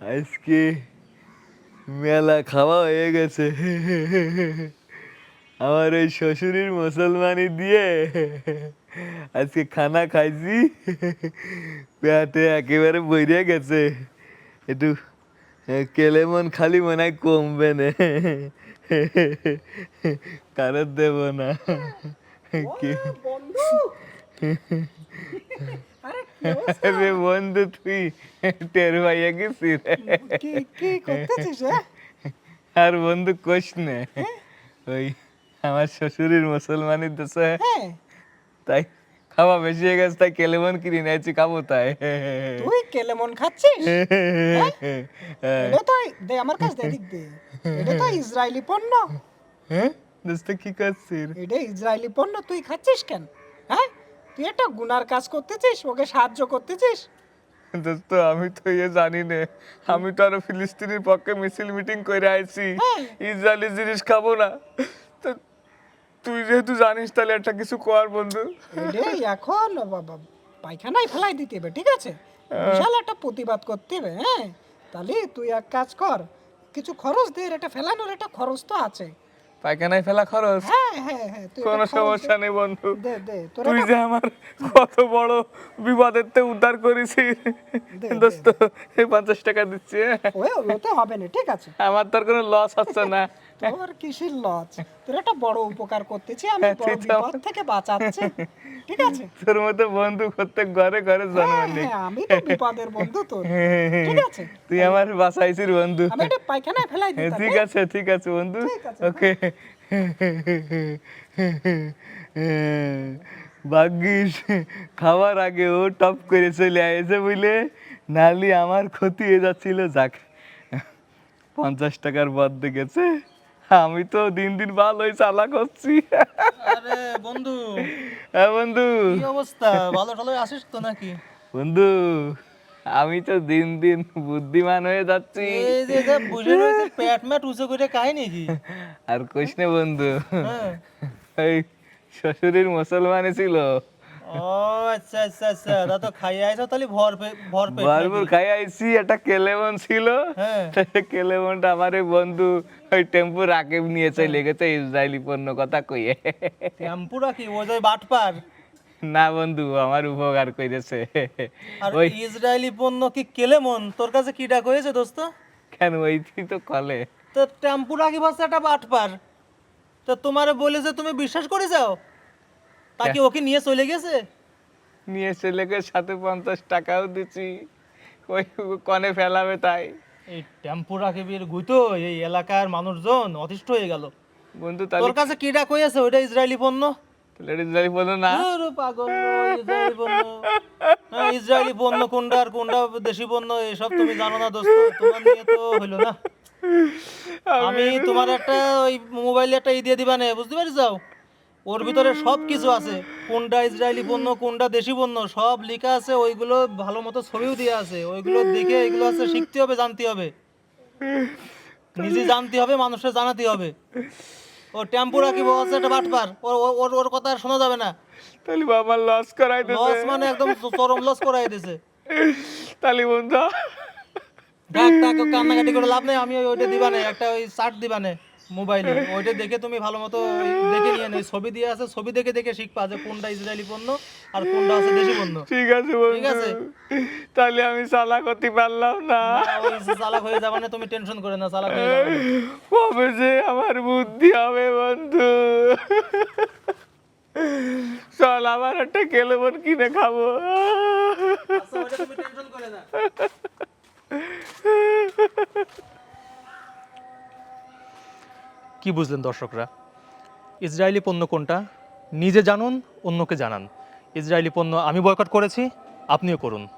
আজকে মেলা খাওয়া হয়ে গেছে। আমার ওই শ্বশুরের মুসলমানি দিয়ে আজকে খানা খাইছি। পেটে একেবারে বইরে গেছে। একটু কেলে মন খালি মনে হয় কমবে না। কারণ দেব না। আরে বন্ধু তুই টের পাইয়া কি করতেছিস আর বন্ধু কোষ নে ওই আমার শ্বশুরের মুসলমানের দেশে তাই খাওয়া বেশি হয়ে গেছে তাই কেলেমন কিনে নিয়েছি খাব তাই তুই কেলেমন খাচ্ছিস এটা তো দে আমার কাছে দে দিক দে এটা তো ইসরায়েলি পণ্য হ্যাঁ দোস্ত কি করছিস এটা ইসরায়েলি পণ্য তুই খাচ্ছিস কেন তুই একটা গুনার কাজ করতেছিস? ওকে সাহায্য করতেছিস? দোস্ত আমি তো ইয়ে জানি না আমি তো আরও ফিলিস্তিনের পক্ষে মিছিল মিটিং করে আইছি। হ্যাঁ। ইসরায়েলি জিনিস খাব না। তো তুই যেহেতু জানিস তাহলে একটা কিছু কর বন্ধু। এখন বাবা পায়খানায় ফেলাই দিতে হবে ঠিক আছে? বিশাল একটা প্রতিবাদ করতে হবে হ্যাঁ? তাহলে তুই এক কাজ কর কিছু খরচ দে একটা ফেলানোর একটা খরচ তো আছে। পায়খানায় ফেলা খরচ? হ্যাঁ হ্যাঁ হ্যাঁ কোনো। সমস্যা নেই বন্ধু। তুই যে আমার কত বড় বিপদের তে উদ্ধার করেছি দোস্ত এই পঞ্চাশ টাকা দিচ্ছি হবে না ঠিক আছে। আমার তোর কোনো লস হচ্ছে না। তোর কিসের লজ? তোর একটা বড় উপকার করতেছি আমি হ্যাঁ, বড় বিপদ থেকে বাঁচাচ্ছি। ঠিক আছে? তোর মতো বন্ধু প্রত্যেক ঘরে ঘরে জন্ম হ্যাঁ, নেই হ্যাঁ, আমি তো বিপদের বন্ধু তোর। ঠিক আছে? তুই আমার বাসাইছিস বন্ধু। আমি এটা পায়খানায় ফেলাই দিই ঠিক আছে ঠিক আছে বন্ধু। ওকে। ভাগ্যিস খাওয়ার আগে ও টপ করে চলে আসে বুঝলে? নালি আমার ক্ষতি হয়ে যাচ্ছিল যাক। পঞ্চাশ টাকার বদ গেছে আমি তো দিন দিন ভালোই চালা করছি আরে বন্ধু। হ্যাঁ বন্ধু। কি অবস্থা? ভালো টালো আসিস তো নাকি? বন্ধু আমি তো দিন দিন বুদ্ধিমান হয়ে যাচ্ছি। এই যে যে বুঝে রয়েছে পেট ম্যাট উঁচু করে কাহি নাকি? আর কইস না বন্ধু। হ্যাঁ। ওই শ্বশুরের মুসলমানই ছিল। ও আচ্ছা আচ্ছা আচ্ছা। তা তো খাইয়ে আইছো তাহলে ভর ভর পেট ভরপুর? খাই আইছি একটা কেলেমন ছিল। হ্যাঁ। কেলেমনটা আমার এই বন্ধু ওই টেম্পু রাকেব নিয়ে চলে গেছে ইসরায়েলি পণ্য কথা কইয়ে। টেম্পুরা কি ও যে বাটপার। না বন্ধু আমার উপকার কইরেছে। আর ওই ইসরায়েলি পণ্য কি কেলেমন তোর কাছে কি ডাক হয়েছে দোস্ত? কেন ওই তো কলে। তো টেম্পুরা কি ভাবছে একটা বাটপার। তো তোমারে বলে যে তুমি বিশ্বাস করে যাও? তাকে ওকে নিয়ে চলে গেছে? নিয়ে ছেলেকে সাথে পঞ্চাশ টাকাও দিছি ওই কনে ফেলাবে তাই। এই টেম্পু রাখিবির গুইতো এই এলাকার মানুষজন অতিষ্ঠ হয়ে গেল। বন্ধু তোর কাছে কি ডাক হয়েছে ওইটা ইসরায়েলি পণ্য? তাহলে ইসরায়েলি পণ্য না। ধুর, পাগল ইসরায়েলি পণ্য। হ্যাঁ, ইসরায়েলি পণ্য কোনটা আর কোনটা দেশি পণ্য এসব তুমি জানো না দোস্ত। তোমার নিয়ে তো হইল না। আমি তোমার একটা ওই মোবাইলে একটা ই দিয়ে দিবা না বুঝতে পারি যাও ওর ভিতরে সব কিছু আছে। কোনটা ইসরায়েলি পণ্য কোনটা দেশি পণ্য সব লেখা আছে ওইগুলো ভালো মতো ছবিও দেওয়া আছে। ওইগুলো দেখে এগুলো আছে শিখতে হবে জানতে হবে। নিজে জানতে হবে মানুষের জানাতে হবে। ও টেম্পু রাখিব আছে একটা বাটপার। ওর ওর- কথা আর শোনা যাবে না। তাহলে বাবা লস করাই লস মানে একদম চরম লস করাই দিছে তাহলে বন্ধু। ডাক ডাক কান্নাকাটি করে লাভ নেই আমি ওইটা দিবা না একটা ওই শার্ট দিবা না মোবাইলে ওইটা দেখে তুমি ভালো মতো দেখে নিয়ে নেই ছবি দিয়ে আছে ছবি দেখে দেখে শিখবা যে কোনটা ইসরায়েলি পণ্য আর কোনটা আছে দেশি পণ্য। ঠিক আছে বন্ধু। আছে। তাহলে আমি চালাক করতে পারলাম না। না, ওই চালাক হয়ে যাবে না তুমি টেনশন করে না চালাক হয়ে যাবে। কবে যে আমার বুদ্ধি হবে বন্ধু। চল আমার একটা কেলেবন কিনে খাব। কি বুঝলেন দর্শকরা? ইসরায়েলি পণ্য কোনটা? নিজে জানুন, অন্যকে জানান। ইসরায়েলি পণ্য আমি বয়কট করেছি, আপনিও করুন।